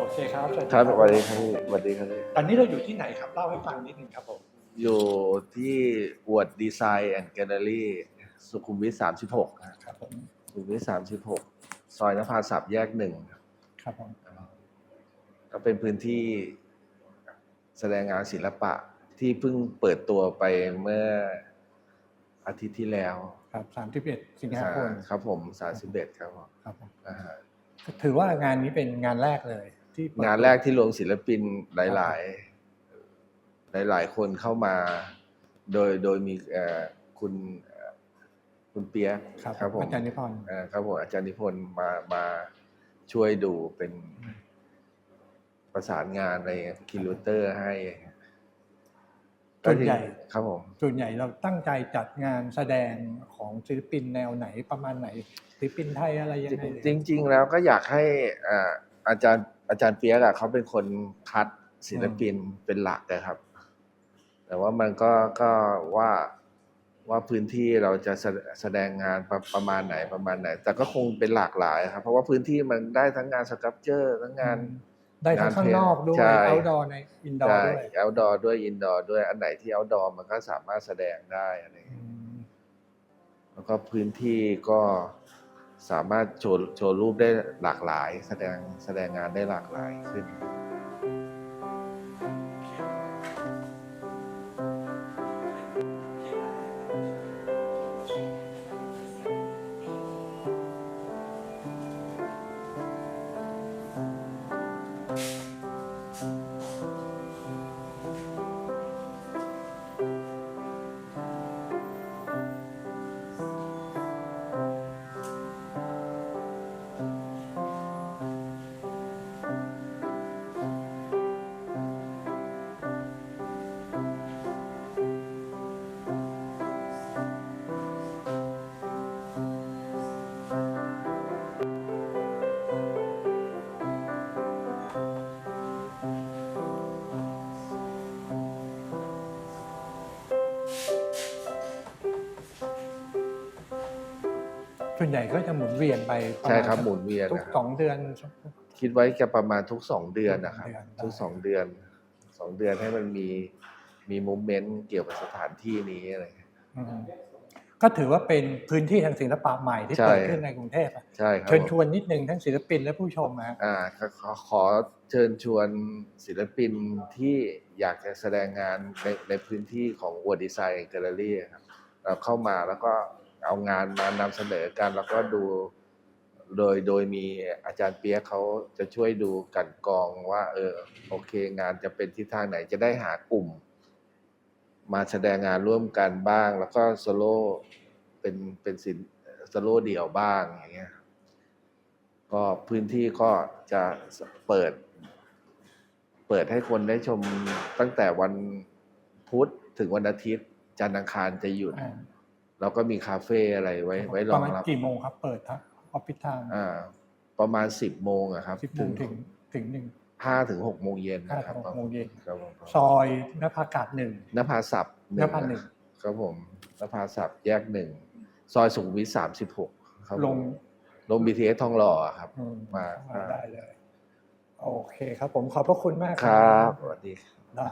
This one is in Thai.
โอเคครับสวัสดีครับสวัสดีครับพี่สวัสดีครับพี่ตอนนี้เราอยู่ที่ไหนครับเล่าให้ฟังนิดนึงครับผมอยู่ที่อวดดีไซน์แอนด์แกลเลอรี่สุขุมวิทสามสิบหกครับผมสุขุมวิทสามสิบหกซอยนภาสับแยกหนึ่งครับผมก็เป็นพื้นที่แสดงงานศิลปะที่เพิ่งเปิดตัวไปเมื่ออาทิตย์ที่แล้วครับสามสิบเอ็ดสิงหาคมครับผมสามสิบเอ็ดครับผมครับผมอ่าฮะถือว่างานนี้เป็นงานแรกเลย ที่เปิดงานแรกที่รวมศิลปินหลาย ๆ หลาย ๆ คนเข้ามา โดยโดยมีเอ่อคุณเอ่อคุณเปียกครับครับผมอาจารย์นิพนธ์เอ่อครับผมอาจารย์นิพนธ์มามาช่วยดูเป็นประสานงานอะไรคิลูเตอร์ให้ส่วนใหญ่ครับผมส่วนใหญ่เราตั้งใจจัดงานแสดงของศิลปินแนวไหนประมาณไหนศิลปินไทยอะไรยังไงจริง ๆ แล้วก็อยากให้อ่าอาจารย์ อาจารย์เปียกอะเขาเป็นคนคัดศิลปินเป็นหลักนะครับ แต่ว่ามันก็ก็ว่าว่าพื้นที่เราจะแสแสดงงานประประมาณไหนประมาณไหน แต่ก็คงเป็นหลากหลายครับ เพราะว่าพื้นที่มันได้ทั้งงานสครับเจอร์ทั้งงานได้ทั้งข้างนอกด้วยใช่เอาดอในอินดอร์ใช่ด้วยเอาดอด้วยอินดอร์ด้วยอันไหนที่เอาดอมันก็สามารถแสดงได้อะไรอย่างอืเงี้ยมแล้วก็พื้นที่ก็ สามารถโชว์โชว์รูปได้หลากหลาย แสดงแสดงงานได้หลากหลายขึ้น ส่วนใหญ่ก็จะหมุนเวียนไปปะมาณใช่ครับหมุนเวียนทุกนะครับ สองเดือน คิดไว้จะประมาณทุกสองเดือนนะครับ ทุกสองเดือนทุกสองเดือนสองเดือนให้มันมีมีโมเมนต์เกี่ยวกับสถานที่นี้อะไรอย่างเงี้ย อืมก็ถือว่าเป็นพื้นที่ทางศิลปะใหม่ที่ใช่ เกิดขึ้นในกรุงเทพอะใช่ครับเชิญชวนนิดนึงทั้งศิลปินและผู้ชมนะอ่าขอขอขอเชิญชวนศิลปินที่อยากจะแสดงงานในในพื้นที่ของว r ดีไซน์แกลเลอรี่ครับเราเข้ามาแล้วก็ เอางานมานำเสนอกัน แล้วก็ดูโดยโดยมีอาจารย์เปียกเขาจะช่วยดูกันกองว่า เออโอเค งานจะเป็นทิศทางไหนจะได้หากลุ่ม มาแสดงงานร่วมกันบ้าง แล้วก็โซโล่เป็นเป็นสินโซโล่เดี่ยวบ้างอย่างเงี้ยก็พื้นที่ก็จะเปิด เปิดให้คนได้ชมตั้งแต่วันพุธถึงวันอาทิตย์ จันทร์อังคารจะหยุด อ่าแล้วก็มีคาเฟ่อะไรไว้ไว้รปอระงมาณรับกี่โมงครับ เปิดทักออฟฟิศไทม์อ่าประมาณสิบโมงอะครับสิบโมงถึงถึงหนึ่งห้าถึงหกโมงเย็นห้านะครับถึงหกโมงเย็นครับผมซอยนภากาศหนึ่งนภาศัพท์นภาหนึ่งครับผมนภาศัพท์แยกหนึ่งซอยสุขุมวิทสามสิบหกครับผมลงลง BTS ทองหล่อครับอืมมาได้เลย โอเคครับผมขอบพระคุณมากครับสวัสดีครับได้